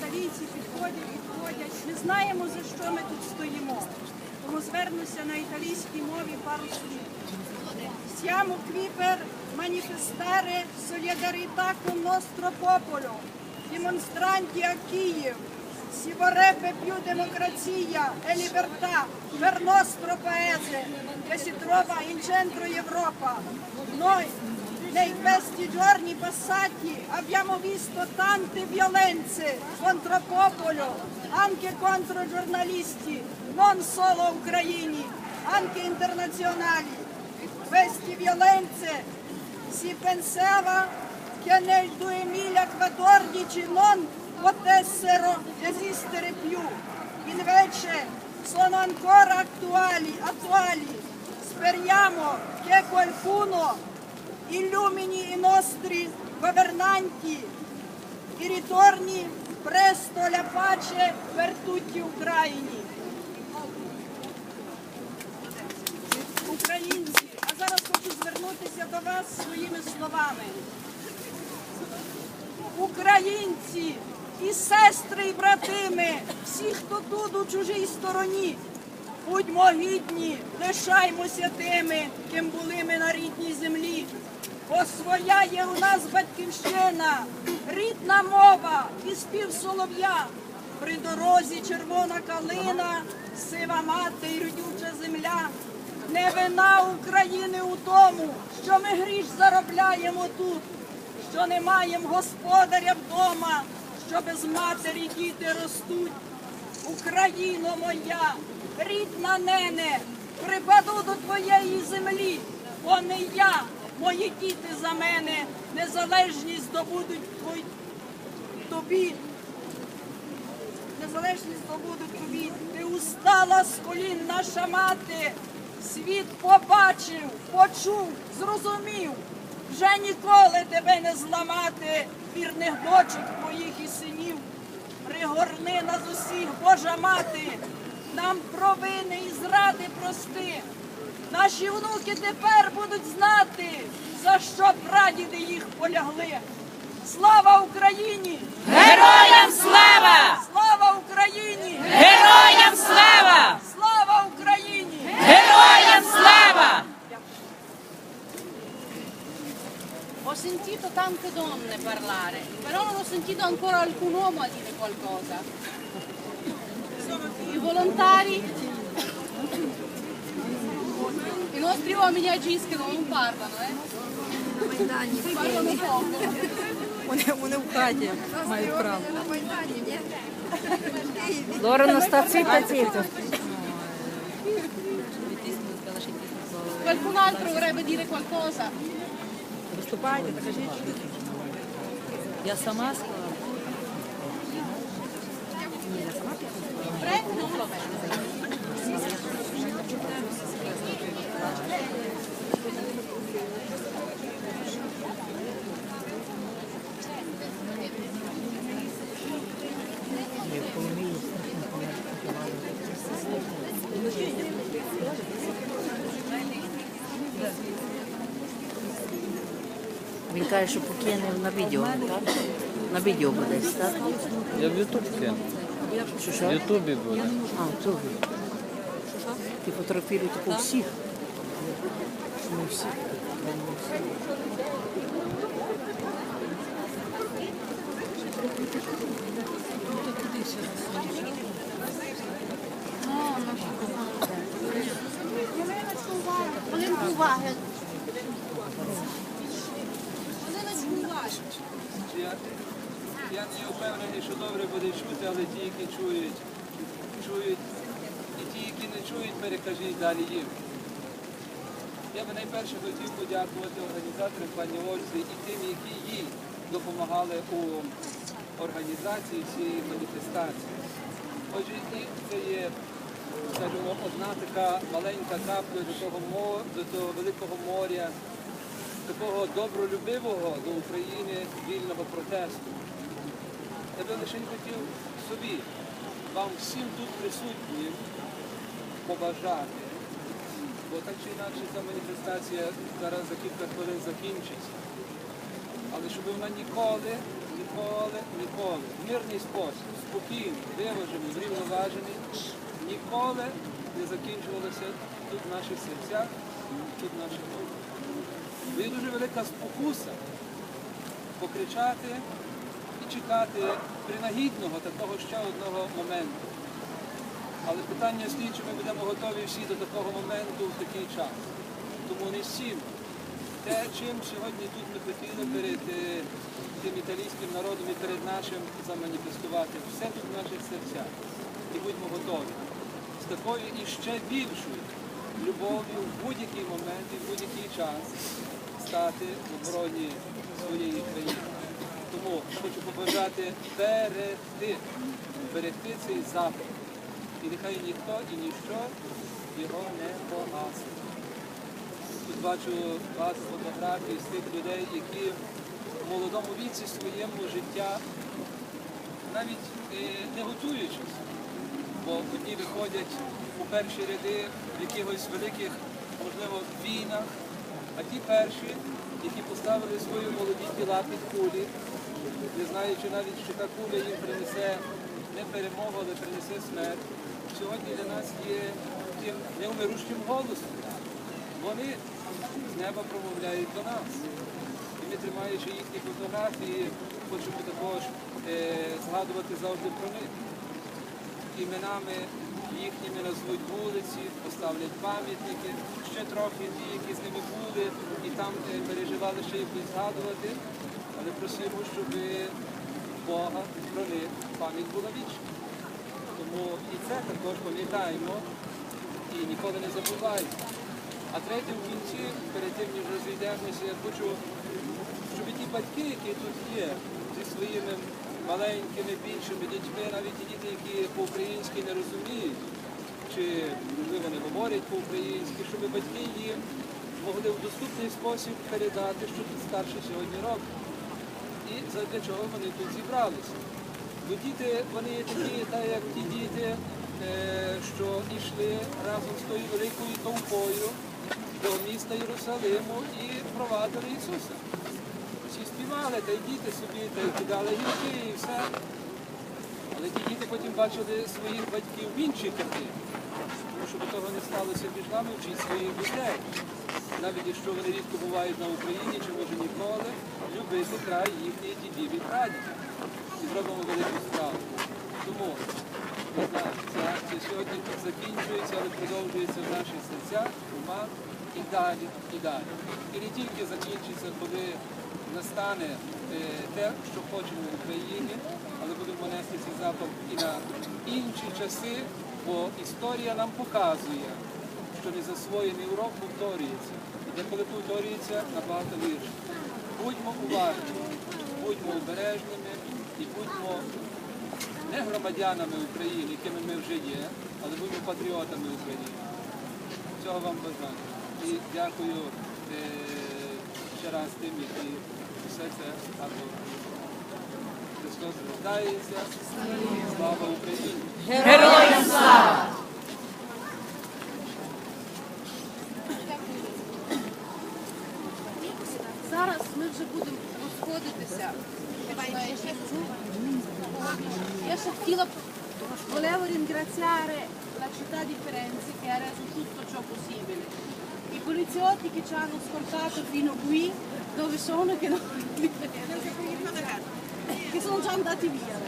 італійці підходять, підходять. Ми знаємо, за що ми тут стоїмо. Тому звернуся на італійській мові пару. Si vorrebbe più democrazia e libertà per il nostro paese che si trova in centro Europa. Noi nei questi giorni passati abbiamo visto tante violenze contro popolo, anche contro giornalisti, non solo ucraini, anche internazionali queste violenze si pensava che nel 2014 non potessero esistere più, invece sono ancora attuali, attuali. Speriamo che qualcuno illumini i nostri governanti e ritorni presto la pace per tutti gli. Українці, а зараз хочу звернутися до вас своїми словами. Українці і сестри, і братими, всі, хто тут у чужій стороні, будьмо гідні, лишаймося тими, ким були ми на землі. Бо своя є у нас батьківщина, рідна мова і спів солов'я. При дорозі червона калина, сива мати й родюча земля. Не вина України у тому, що ми гріш заробляємо тут, що не маємо господаря вдома, що без матері діти ростуть. Україно моя, рідна нене, припаду до твоєї землі, бо не я, мої діти за мене, незалежність здобудуть тобі. Незалежність здобудуть тобі. Ти устала з колін наша мати. Світ побачив, почув, зрозумів. Вже ніколи тебе не зламати, вірних дочок твоїх і синів. Пригорни нас усіх, Божа мати, нам провини і зради прости. Наші внуки тепер будуть знати, за що прадіди їх полягли. Слава Україні! Героям слава! Слава Україні! Героям слава! Слава Україні! Героям слава! Ho sentito tante donne parlare, però non ho sentito ancora alcun uomo a dire qualcosa. I volontari, i nostri uomini agiscono, non parlano, eh? Parlano poco. Вони, вони в хаті мають право. Лора на стації пацієнтів. Qualcun altro vorrebbe dire qualcosa? Виступайте, та. Я сама сказала. Він каже, що поки не на відео, так? На відео буде, так? Я в Ютуб кину. Що В? Ютубі буде. А, то ви. Ти фотографіруєте по всіх. Ми всі. Хвилинку уваги. Хвилиночку уваги. Я, я не впевнений, що добре буде чути, але ті, які чують, чують. І ті, які не чують, перекажіть далі їм. Я би найперше хотів подякувати організаторам пані Ользі і тим, які їй допомагали у організації цієї маніфестації. Отже, і це є, скажімо, одна така маленька капля до того, мо- до того великого моря, такого добролюбивого до України вільного протесту. Би лише хотів собі, вам всім тут присутнім побажати, бо так чи інакше ця маніфестація зараз за кілька хвилин закінчиться. Але щоб вона ніколи, ніколи, ніколи, в мирний спосіб, спокійний, виважений, врівноважений, ніколи не закінчувалося тут в наших серцях, тут в наших душах. Є дуже велика спокуса покричати чекати принагідного такого ще одного моменту. Але питання стоїть, чи ми будемо готові всі до такого моменту в такий час. Тому не всім. Те, чим сьогодні тут ми хотіли перед е, тим італійським народом і перед нашим заманіфестувати, все тут в наших серцях. І будьмо готові. З такою і ще більшою любов'ю в будь-який момент і в будь-який час стати в обороні своєї країни. Тому хочу побажати берегти, берегти цей запит. І нехай ніхто і ніщо його не погасить. Тут бачу багато фотографій з тих людей, які в молодому віці своєму життя, навіть е, не готуючись, бо одні виходять у перші ряди в якихось великих, можливо, війнах, а ті перші, які поставили свої молоді тіла під кулі, не знаючи навіть, що та куля їм принесе не перемогу, але принесе смерть. Сьогодні для нас є тим неумирущим голосом. Вони з неба промовляють до нас. І ми, тримаючи їхні фотографії, хочемо також е, згадувати завжди про них. Іменами їхніми назвуть вулиці, поставлять пам'ятники, ще трохи ті, які з ними були, і там переживали, ще будуть згадувати. Але просимо, щоб Бога про них пам'ять була вічна. Тому і це також пам'ятаємо і ніколи не забуваємо. А третє в кінці, перед тим, ніж розійдемося, я хочу, щоб ті батьки, які тут є, зі своїми маленькими, більшими дітьми, навіть ті діти, які по-українськи не розуміють, чи можливо не говорять по-українськи, щоб батьки їм могли в доступний спосіб передати, що тут старше сьогодні робить. І задля чого вони тут зібралися. Бо діти, вони є такі, так як ті діти, е, що йшли разом з тою великою толпою до міста Єрусалиму і провадили Ісуса. Співали, та й діти собі, та й кидали гілки і все. Але ті діти потім бачили своїх батьків в іншій картині. Тому що до того не сталося між нами, вчить своїх дітей. Навіть якщо вони рідко бувають на Україні, чи може ніколи, любити край їхніх дідів і прадідів. І зробимо велику справу. Тому ця акція сьогодні закінчується, але продовжується в наших серцях, умах і далі, і далі. І не тільки закінчиться, коли настане е, те, що хочемо в Україні, але будемо нести цей запах і на інші часи, бо історія нам показує, що незасвоєний урок повторюється. І деколи повторюється набагато гірше. Будьмо уважні, будьмо обережними і будьмо не громадянами України, якими ми вже є, але будьмо патріотами України. Цього вам бажаю. І дякую е, ще раз тим, які все це гарно роблять. Христос рождається. Слава Україні! Героям слава! Зараз ми вже будемо розходитися. Я ще хотіла б volevo ringraziare la città di Firenze che ha reso tutto ciò possibile. I poliziotti che ci hanno scortato fino qui, dove sono che non che sono già andati via.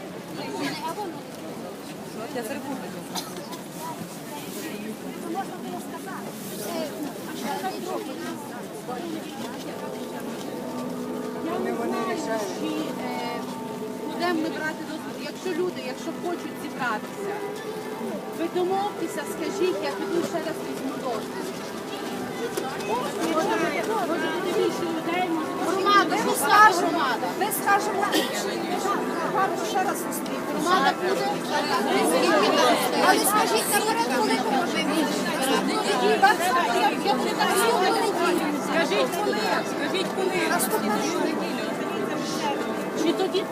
Будемо ми брати до якщо люди, якщо хочуть зібратися, ви домовтеся, скажіть, я піду ще раз візьму дозвіл. Громада, ми скажемо, Громада. ми скажемо гарно ще раз зустріти. Громада буде. Але скажіть наперед, коли поможемо. Скажіть коли, скажіть коли. Наступного неділю. Чи тоді